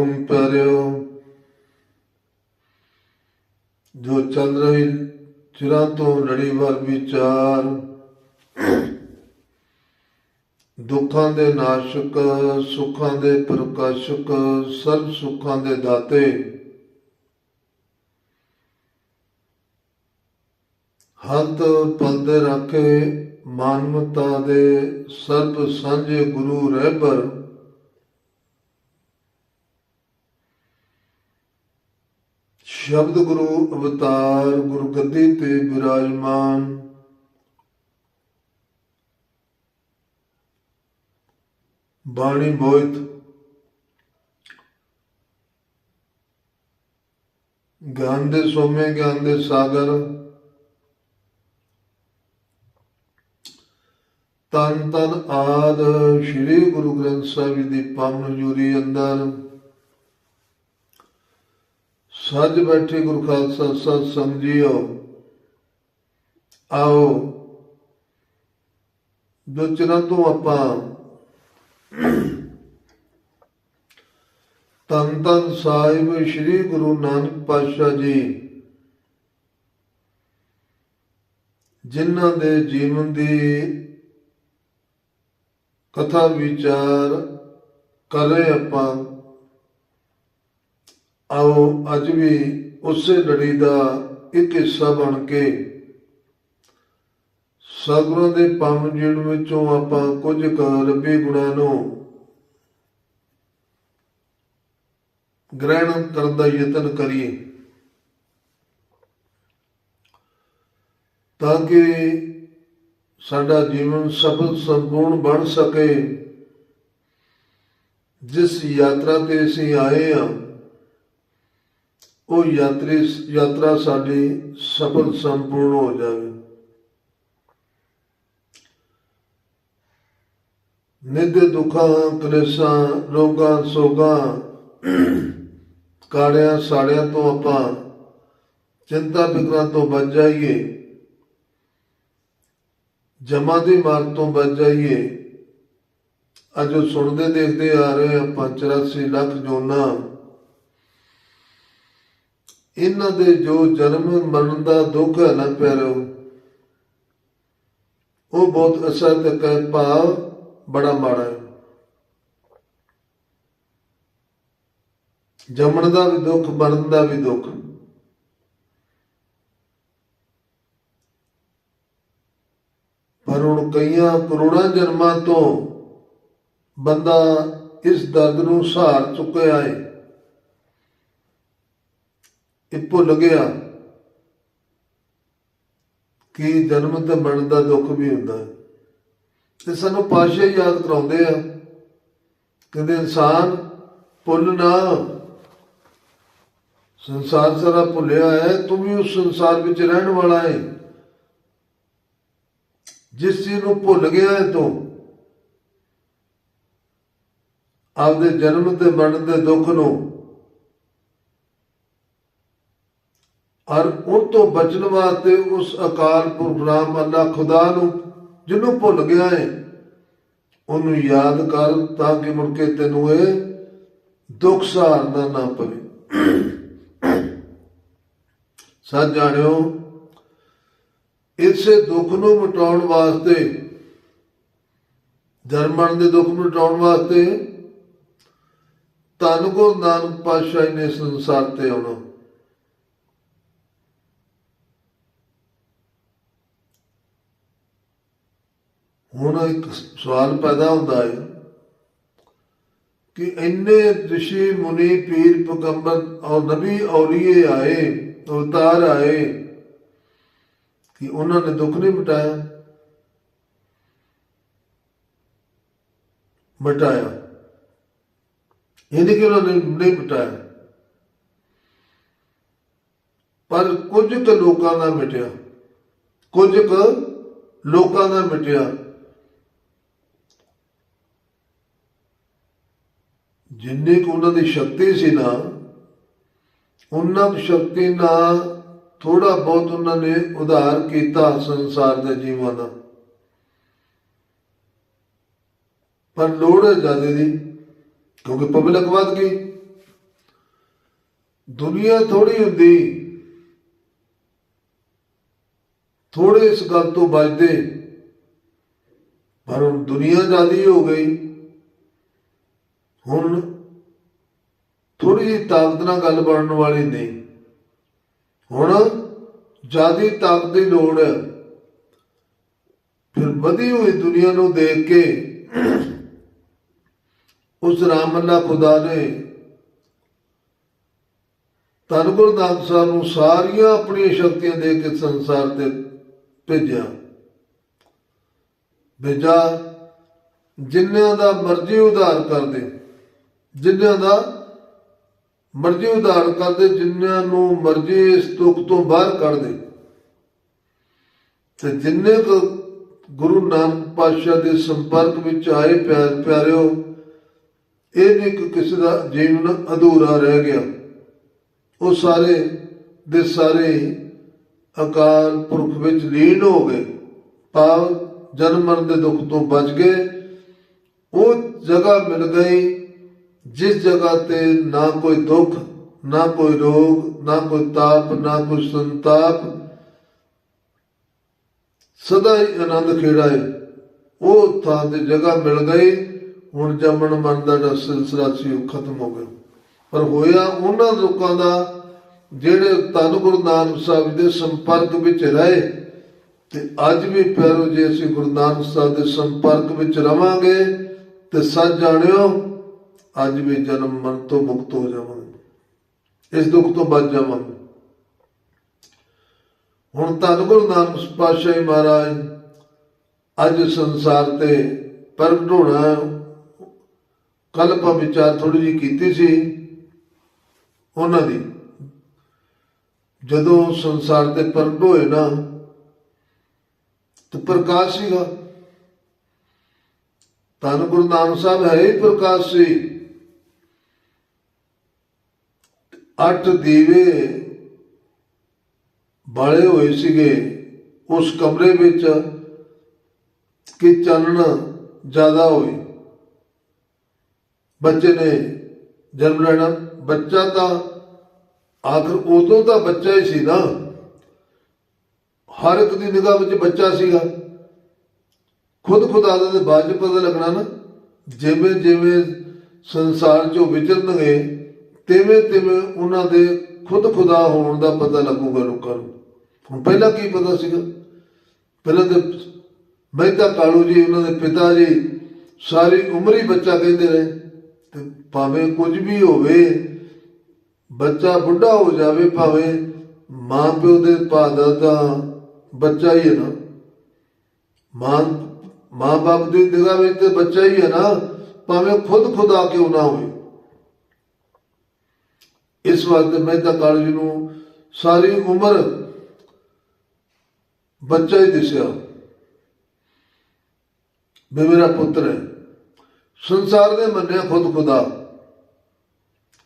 ਹੁਕਮ ਜੋ ਚੱਲ ਰਹੀ ਚਿਰਾਂ ਤੋਂ ਲੜੀਵਾਰ ਵਿਚਾਰ, ਦੁੱਖਾਂ ਦੇ ਨਾਸ਼ਕ, ਸੁੱਖਾਂ ਦੇ ਪ੍ਰਕਾਸ਼ਕ, ਸਰਬ ਸੁੱਖਾਂ ਦੇ ਦਾਤੇ। ਹੱਥ ਪਲਦੇ ਰੱਖੇ ਮਾਨਵਤਾ ਦੇ ਸਰਬ ਸਾਂਝੇ ਗੁਰੂ ਰਹਿਬਰ ਸ਼ਬਦ ਗੁਰੂ ਅਵਤਾਰ ਗੁਰਗੱਦੀ ਤੇ ਬਿਰਾਜਮਾਨ। ਬਾਣੀ ਬੋਇਤ ਗਿਆਨ ਦੇ ਸੋਮੇ, ਗਿਆਨ ਦੇ ਸਾਗਰ। ਤਨ ਤਨ ਆਦ, ਸ੍ਰੀ ਗੁਰੂ ਗ੍ਰੰਥ ਸਾਹਿਬ ਜੀ ਦੀ ਪਾਵਨ ਜੂਰੀ ਅੰਦਰ। ਸੱਜ ਬੈਠੇ ਗੁਰੂ ਖਾਲਸਾ ਸਤ ਸੰਗਜੀਓ ਆਓ। ਜੋ ਚਿਰਾਂ ਤੋਂ ਆਪਾਂ ਤਨ ਤਨ ਸਾਹਿਬ ਸ੍ਰੀ ਗੁਰੂ ਨਾਨਕ ਪਾਤਸ਼ਾਹ ਜੀ, ਜਿਨ੍ਹਾਂ ਦੇ ਜੀਵਨ ਦੀ ਕਥਾ ਵਿਚਾਰ ਕਰ ਰਹੇ ਆਪਾਂ ਆਓ ਅੱਜ ਵੀ ਉਸੇ ਲੜੀ ਦਾ ਇੱਕ ਹਿੱਸਾ ਬਣ ਕੇ ਸਤਿਗੁਰਾਂ ਦੇ ਪਾਵਨ ਜੀਵਨ ਵਿੱਚੋਂ ਆਪਾਂ ਕੁਝ ਕੁ ਰੱਬੀ ਗੁਣਾਂ ਨੂੰ। ਗ੍ਰਹਿਣ ਕਰਨ ਦਾ ਯਤਨ ਕਰੀਏ। ਤਾਂ ਕਿ ਸਾਡਾ ਜੀਵਨ ਸਫਲ ਸੰਪੂਰਨ ਬਣ ਸਕੇ। ਜਿਸ ਯਾਤਰਾ ਤੇ ਅਸੀਂ ਆਏ ਹਾਂ ਉਹ ਯਾਤਰੀ ਯਾਤਰਾ ਸਾਡੀ ਸਫਲ ਸੰਪੂਰਨ ਹੋ ਜਾਵੇ। ਨਿੱਧ ਦੁੱਖਾਂ, ਕਲੇਸ਼ਾਂ, ਰੋਗਾਂ, ਸੋਗਾਂ, ਕਾੜਿਆਂ, ਸਾੜਿਆਂ ਤੋਂ ਆਪਾਂ ਚਿੰਤਾ ਫਿਕਰਾਂ ਤੋਂ ਬਚ ਜਾਈਏ। ਜਮਾ ਦੀ ਮਾਰ ਤੋਂ ਬਚ ਜਾਈਏ। ਅੱਜ ਉਹ ਸੁਣਦੇ ਦੇਖਦੇ ਆ ਰਹੇ ਆਪਾਂ 84 ਲੱਖ ਜੋਨਾ ਇਹਨਾਂ ਦੇ ਜੋ ਜਨਮ, ਮਰਨ ਦਾ ਦੁੱਖ ਹੈ ਨਾ ਪਿਆਰੋ ਉਹ ਬਹੁਤ ਅਸਤ ਹੈ ਭਾਵ ਬੜਾ ਮਾੜਾ ਹੈ। ਜੰਮਣ ਦਾ ਵੀ ਦੁੱਖ, ਮਰਨ ਦਾ ਵੀ ਦੁੱਖ। ਪਰ ਹੁਣ ਕਈਆਂ ਕਰੋੜਾਂ ਜਨਮਾਂ ਤੋਂ ਬੰਦਾ ਇਸ ਦਰਦ ਨੂੰ ਸਹਾਰ ਚੁੱਕਿਆ ਹੈ। ਇਹ ਭੁੱਲ ਗਿਆ ਕਿ ਜਨਮ ਤੇ ਮਰਨ ਦਾ ਦੁੱਖ ਵੀ ਹੁੰਦਾ ਹੈ। ਤੇ ਸਾਨੂੰ ਪਾਸ਼ਾ ਯਾਦ ਕਰਾਉਂਦੇ ਆ, ਕਹਿੰਦੇ ਇਨਸਾਨ ਭੁੱਲ ਨਾ। ਸੰਸਾਰ ਸਾਰਾ ਭੁੱਲਿਆ ਹੈ, ਤੂੰ ਵੀ ਉਸ ਸੰਸਾਰ ਵਿੱਚ ਰਹਿਣ ਵਾਲਾ ਹੈ। ਜਿਸ ਚੀਜ਼ ਨੂੰ ਭੁੱਲ ਗਿਆ ਹੈ ਤੂੰ, ਆਪਦੇ ਜਨਮ ਤੇ ਮਰਨ ਦੇ ਦੁੱਖ ਨੂੰ ਔਰ ਉਹ ਤੋਂ ਬਚਣ ਵਾਸਤੇ ਉਸ ਅਕਾਲ ਪੁਰਖ ਰਾਮ ਅੱਲਾ ਖੁਦਾ ਨੂੰ, ਜਿਹਨੂੰ ਭੁੱਲ ਗਿਆ ਹੈ ਉਹਨੂੰ ਯਾਦ ਕਰ ਤਾਂ ਕਿ ਮੁੜ ਕੇ ਤੈਨੂੰ ਇਹ ਦੁੱਖ ਸਹਾਰਨਾ ਨਾ ਪਵੇ। ਸੱਚ ਜਾਣਿਓ, ਇਸੇ ਦੁੱਖ ਨੂੰ ਮਿਟਾਉਣ ਵਾਸਤੇ ਜਨਮਣ ਦੇ ਦੁੱਖ ਨੂੰ ਮਿਟਾਉਣ ਵਾਸਤੇ ਧੰਨ ਗੁਰੂ ਨਾਨਕ ਪਾਤਸ਼ਾਹ ਜੀ ਨੇ ਸੰਸਾਰ ਤੇ ਆਉਣਾ। ਹੁਣ ਇੱਕ ਸਵਾਲ ਪੈਦਾ ਹੁੰਦਾ ਹੈ ਕਿ ਇੰਨੇ ઋષਿ ਮੁਨੀ, ਪੀਰ ਪੈਗੰਬਰ ਔਰ ਨਬੀ ਔਲੀਏ ਆਏ, ਅਵਤਾਰ ਆਏ ਕਿ ਉਹਨਾਂ ਨੇ ਦੁੱਖ ਨਹੀਂ ਮਿਟਾਇਆ? ਮਿਟਾਇਆ। ਇਹ ਕਿ ਉਹਨਾਂ ਨੇ ਨਹੀਂ ਮਿਟਾਇਆ। ਪਰ ਕੁਝ ਕੁ ਲੋਕਾਂ ਦਾ ਮਿਟਿਆ। ਕੁਝ ਕੁ ਲੋਕਾਂ ਦਾ ਮਿਟਿਆ। ਜਿੰਨੇ ਕੁ ਉਹਨਾਂ ਦੀ ਸ਼ਕਤੀ ਸੀ ਨਾ, ਉਹਨਾਂ ਦੀ ਸ਼ਕਤੀ ਨਾਲ ਥੋੜਾ ਬਹੁਤ ਉਹਨਾਂ ਨੇ ਉਧਾਰ ਕੀਤਾ ਸੰਸਾਰ ਦੇ ਜੀਵਾਂ ਦਾ। ਪਰ ਲੋੜ ਹੈ ਜ਼ਿਆਦਾ ਦੀ, ਕਿਉਂਕਿ ਪਬਲਿਕ ਵੱਧ ਗਈ। ਦੁਨੀਆ ਥੋੜੀ ਹੁੰਦੀ ਥੋੜੇ ਇਸ ਗੱਲ ਤੋਂ ਬਚਦੇ ਪਰ ਹੁਣ ਦੁਨੀਆ ਜ਼ਿਆਦੀ ਹੋ ਗਈ। ਹੁਣ ਥੋੜੀ ਜਿਹੀ ਤਾਕਤ ਨਾਲ ਗੱਲ ਬਣਨ ਵਾਲੀ ਨਹੀਂ। ਹੁਣ ਜਿਆਦੀ ਤਾਕਤ ਦੀ ਲੋੜ ਹੈ। ਫਿਰ ਵਧੀ ਹੋਈ ਦੁਨੀਆ ਨੂੰ ਦੇਖ ਕੇ ਉਸ ਰਾਮ ਖੁਦਾ ਨੇ ਧੰਨ ਗੁਰੂ ਨਾਨਕ ਸਾਹਿਬ ਨੂੰ ਸਾਰੀਆਂ ਆਪਣੀਆਂ ਸ਼ਕਤੀਆਂ ਦੇ ਕੇ ਸੰਸਾਰ ਤੇ ਭੇਜਿਆ। ਭੇਜਾ ਜਿਨ੍ਹਾਂ ਦਾ ਮਰਜ਼ੀ ਉਧਾਰ ਕਰਦੇ ਜਿਨ੍ਹਾਂ ਦਾ ਮਰਜ਼ੀ ਉਧਾਰ ਕਰਦੇ ਜਿਨ੍ਹਾਂ ਨੂੰ ਮਰਜ਼ੀ ਇਸ ਦੁੱਖ ਤੋਂ ਬਾਹਰ ਕੱਢ ਦੇ। ਤੇ ਜਿੰਨੇ ਕੁ ਗੁਰੂ ਨਾਨਕ ਪਾਤਸ਼ਾਹ ਦੇ ਸੰਪਰਕ ਵਿੱਚ ਆਏ ਪਿਆਰ ਪਿਆਰਿਓ, ਇਹ ਨਹੀਂ ਕਿ ਕਿਸੇ ਦਾ ਜੀਵਨ ਅਧੂਰਾ ਰਹਿ ਗਿਆ। ਉਹ ਸਾਰੇ ਦੇ ਸਾਰੇ ਅਕਾਲ ਪੁਰਖ ਵਿੱਚ ਲੀਨ ਹੋ ਗਏ। ਭਾਵ ਜਨਮ ਮਰਨ ਦੇ ਦੁੱਖ ਤੋਂ ਬਚ ਗਏ। ਉਹ ਜਗ੍ਹਾ ਮਿਲ ਗਈ। ਜਿਸ ਜਗ੍ਹਾ ਤੇ ਨਾ ਕੋਈ ਦੁੱਖ, ਨਾ ਕੋਈ ਰੋਗ, ਨਾ ਕੋਈ ਤਾਪ, ਨਾ ਕੋਈ ਸੰਤਾਪ, ਸਦਾ ਹੀ ਆਨੰਦ ਖੇੜਾ ਹੈ ਉਹ ਥਾਂ ਤੇ ਜਗ੍ਹਾ ਮਿਲ ਗਈ, ਹੁਣ ਜੰਮਣ ਮਨ ਦਾ ਜਿਹੜਾ ਸਿਲਸਿਲਾ ਸੀ ਉਹ ਖਤਮ ਹੋ ਗਿਆ। ਪਰ ਹੋਇਆ ਉਹਨਾਂ ਲੋਕਾਂ ਦਾ ਜਿਹੜੇ ਧੰਨ ਗੁਰੂ ਨਾਨਕ ਸਾਹਿਬ ਦੇ ਸੰਪਰਕ ਵਿੱਚ ਰਹੇ, ਤੇ ਅੱਜ ਵੀ ਪਿਆਰੋ ਜੇ ਅਸੀਂ ਗੁਰੂ ਨਾਨਕ ਸਾਹਿਬ ਦੇ ਸੰਪਰਕ ਵਿੱਚ ਰਵਾਂਗੇ, ਤੇ ਸੱਚ ਜਾਣਿਓ ਅੱਜ ਵੀ ਜਨਮ ਮਰਨ ਤੋਂ ਮੁਕਤ ਹੋ ਜਾਵਾਂਗੇ। ਇਸ ਦੁੱਖ ਤੋਂ ਬਚ ਜਾਵਾਂਗੇ। ਹੁਣ ਧੰਨ ਗੁਰੂ ਨਾਨਕ ਪਾਤਸ਼ਾਹ ਮਹਾਰਾਜ, ਅੱਜ ਸੰਸਾਰ ਤੇ ਪ੍ਰਗਟ ਹੋਣਾ ਕੱਲ ਆਪਾਂ ਵਿਚਾਰ ਥੋੜੀ ਜਿਹੀ ਕੀਤੀ ਸੀ। ਉਹਨਾਂ ਦੀ ਜਦੋਂ ਸੰਸਾਰ ਤੇ ਪ੍ਰਗਟ ਹੋਏ ਨਾ, ਤੇ ਪ੍ਰਕਾਸ਼ ਸੀਗਾ। ਧੰਨ ਗੁਰੂ ਨਾਨਕ ਸਾਹਿਬ ਹੈ ਹੀ ਪ੍ਰਕਾਸ਼ ਸੀ। ਅੱਠ ਦੀਵੇ ਬਾਲੇ ਹੋਏ ਸੀਗੇ, ਉਸ ਕਮਰੇ ਵਿੱਚ ਕਿ ਚਾਨਣ ਜ਼ਿਆਦਾ ਹੋਵੇ ਬੱਚੇ ਨੇ ਜਨਮ ਲੈਣਾ। ਬੱਚਾ ਤਾਂ ਆਖਰ ਉਦੋਂ ਤਾਂ ਬੱਚਾ ਹੀ ਸੀ ਨਾ। ਹਰ ਇੱਕ ਦੀ ਨਿਗਾਹ ਵਿੱਚ ਬੱਚਾ ਸੀਗਾ। ਖੁਦ ਖੁਦਾ ਦੇ ਬਾਅਦ 'ਚ ਪਤਾ ਲੱਗਣਾ ਨਾ ਜਿਵੇਂ ਜਿਵੇਂ ਸੰਸਾਰ 'ਚੋਂ ਵਿਚਰਨਗੇ ਤਿਵੇਂ ਤਿਵੇਂ ਉਹਨਾਂ ਦੇ ਖੁਦ ਖੁਦਾ ਹੋਣ ਦਾ ਪਤਾ ਲੱਗੂਗਾ ਲੋਕਾਂ ਨੂੰ। ਹੁਣ ਪਹਿਲਾਂ ਕੀ ਪਤਾ ਸੀਗਾ? ਪਹਿਲਾਂ ਤੇ ਮਹਿਤਾ ਕਾਲੂ ਜੀ, ਉਹਨਾਂ ਦੇ ਪਿਤਾ ਜੀ, ਸਾਰੀ ਉਮਰ ਹੀ ਬੱਚਾ ਕਹਿੰਦੇ ਰਹੇ। ਤੇ ਭਾਵੇਂ ਕੁਝ ਵੀ ਹੋਵੇ, ਬੱਚਾ ਬੁੱਢਾ ਹੋ ਜਾਵੇ, ਭਾਵੇਂ ਮਾਂ ਪਿਓ ਦੇ ਭਾਦਾ ਦਾ ਬੱਚਾ ਹੀ ਹੈ ਨਾ। ਮਾਂ ਮਾਂ ਬਾਪ ਦੀ ਨਿਗਾਹ ਵਿੱਚ ਤੇ ਬੱਚਾ ਹੀ ਹੈ ਨਾ। ਭਾਵੇਂ ਖੁਦ ਖੁਦਾ ਕਿਉਂ ਨਾ ਹੋਵੇ। ਇਸ ਵਾਸਤੇ ਮਹਿਤਾ ਕਾਲੂ ਜੀ ਨੂੰ ਸਾਰੀ ਉਮਰ ਬੱਚਾ ਹੀ ਦਿਸਿਆ। ਵੀ ਮੇਰਾ ਪੁੱਤਰ ਹੈ। ਸੰਸਾਰ ਦੇ ਮੰਨਿਆ ਖੁਦ ਖੁਦਾ।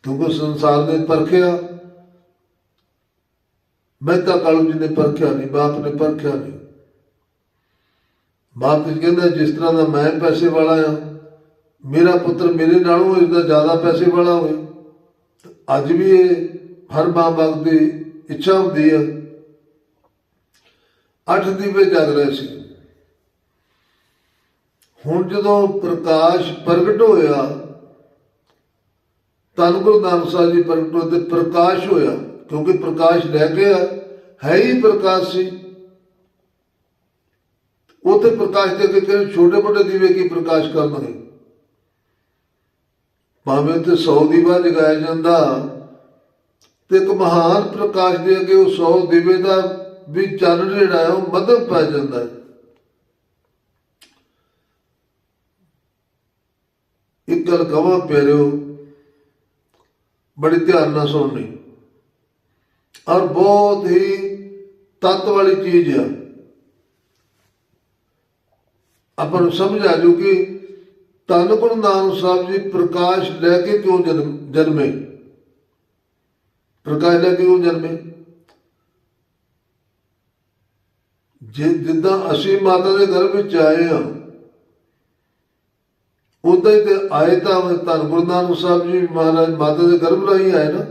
ਕਿਉਂਕਿ ਸੰਸਾਰ ਨੇ ਪਰਖਿਆ। ਮਹਿਤਾ ਕਾਲੂ ਜੀ ਨੇ ਪਰਖਿਆ ਨਹੀਂ, ਬਾਪ ਨੇ ਪਰਖਿਆ ਨਹੀਂ। ਬਾਪ ਜੀ ਕਹਿੰਦਾ, ਜਿਸ ਤਰ੍ਹਾਂ ਦਾ ਮੈਂ ਪੈਸੇ ਵਾਲਾ ਆ ਮੇਰਾ ਪੁੱਤਰ ਮੇਰੇ ਨਾਲੋਂ ਇਸਦਾ ਜ਼ਿਆਦਾ ਪੈਸੇ ਵਾਲਾ ਹੋਵੇ। ਅੱਜ ਵੀ ਇਹ ਹਰ ਮਾਂ ਬਾਪ ਦੀ ਇੱਛਾ ਹੁੰਦੀ ਹੈ ਅੱਠ ਦੀਵੇ ਜਗ ਰਹੇ ਸੀ। ਹੁਣ ਜਦੋਂ ਪ੍ਰਕਾਸ਼ ਪ੍ਰਗਟ ਹੋਇਆ, ਧੰਨ ਗੁਰੂ ਨਾਨਕ ਸਾਹਿਬ ਜੀ ਪ੍ਰਗਟ ਹੋਏ ਤੇ ਪ੍ਰਕਾਸ਼ ਹੋਇਆ, ਕਿਉਂਕਿ ਪ੍ਰਕਾਸ਼ ਲੈ ਕੇ ਆ, ਹੈ ਹੀ ਪ੍ਰਕਾਸ਼ ਸੀ। ਉਥੇ ਪ੍ਰਕਾਸ਼ ਦੇ ਕੇ ਛੋਟੇ ਮੋਟੇ ਦੀਵੇ ਕੀ ਪ੍ਰਕਾਸ਼ ਕਰਨਗੇ? ਭਾਵੇਂ ਤੇ 100 ਦੀਵਾ ਜਗਾਇਆ ਜਾਂਦਾ, ਤੇ ਇੱਕ ਮਹਾਨ ਪ੍ਰਕਾਸ਼ ਦੇ ਅੱਗੇ ਉਹ 100 ਦੀਵੇ ਦਾ ਵੀ ਚਾਨਣ ਜਿਹੜਾ ਹੈ, ਉਹ ਮਦਦ ਪੈ ਜਾਂਦਾ ਹੈ। ਇੱਕ ਗੱਲ ਕਹਾਂ ਪਿਆਰਿਓ, ਬੜੀ ਧਿਆਨ ਨਾਲ ਸੁਣਨੀ। ਔਰ ਬਹੁਤ ਹੀ ਤੱਤ ਵਾਲੀ ਚੀਜ਼ ਆ। ਆਪਾਂ ਨੂੰ ਸਮਝ ਆ ਜੂ ਕਿ ਧੰਨ ਗੁਰੂ ਨਾਨਕ ਸਾਹਿਬ ਜੀ ਪ੍ਰਕਾਸ਼ ਲੈ ਕੇ ਕਿਉਂ ਜਨਮ, ਜਨਮੇ? ਪ੍ਰਕਾਸ਼ ਲੈ ਕੇ ਕਿਉਂ ਜਨਮੇ? ਜੇ ਜਿੱਦਾਂ ਅਸੀਂ ਮਾਤਾ ਦੇ ਗਰਭ ਵਿੱਚ ਆਏ ਹਾਂ, ਉਦਾਂ ਹੀ ਤੇ ਆਏ ਤਾਂ ਧੰਨ ਗੁਰੂ ਨਾਨਕ ਸਾਹਿਬ ਜੀ ਮਹਾਰਾਜ ਮਾਤਾ ਦੇ ਗਰਭ ਰਾਹੀਂ ਆਏ ਨਾ।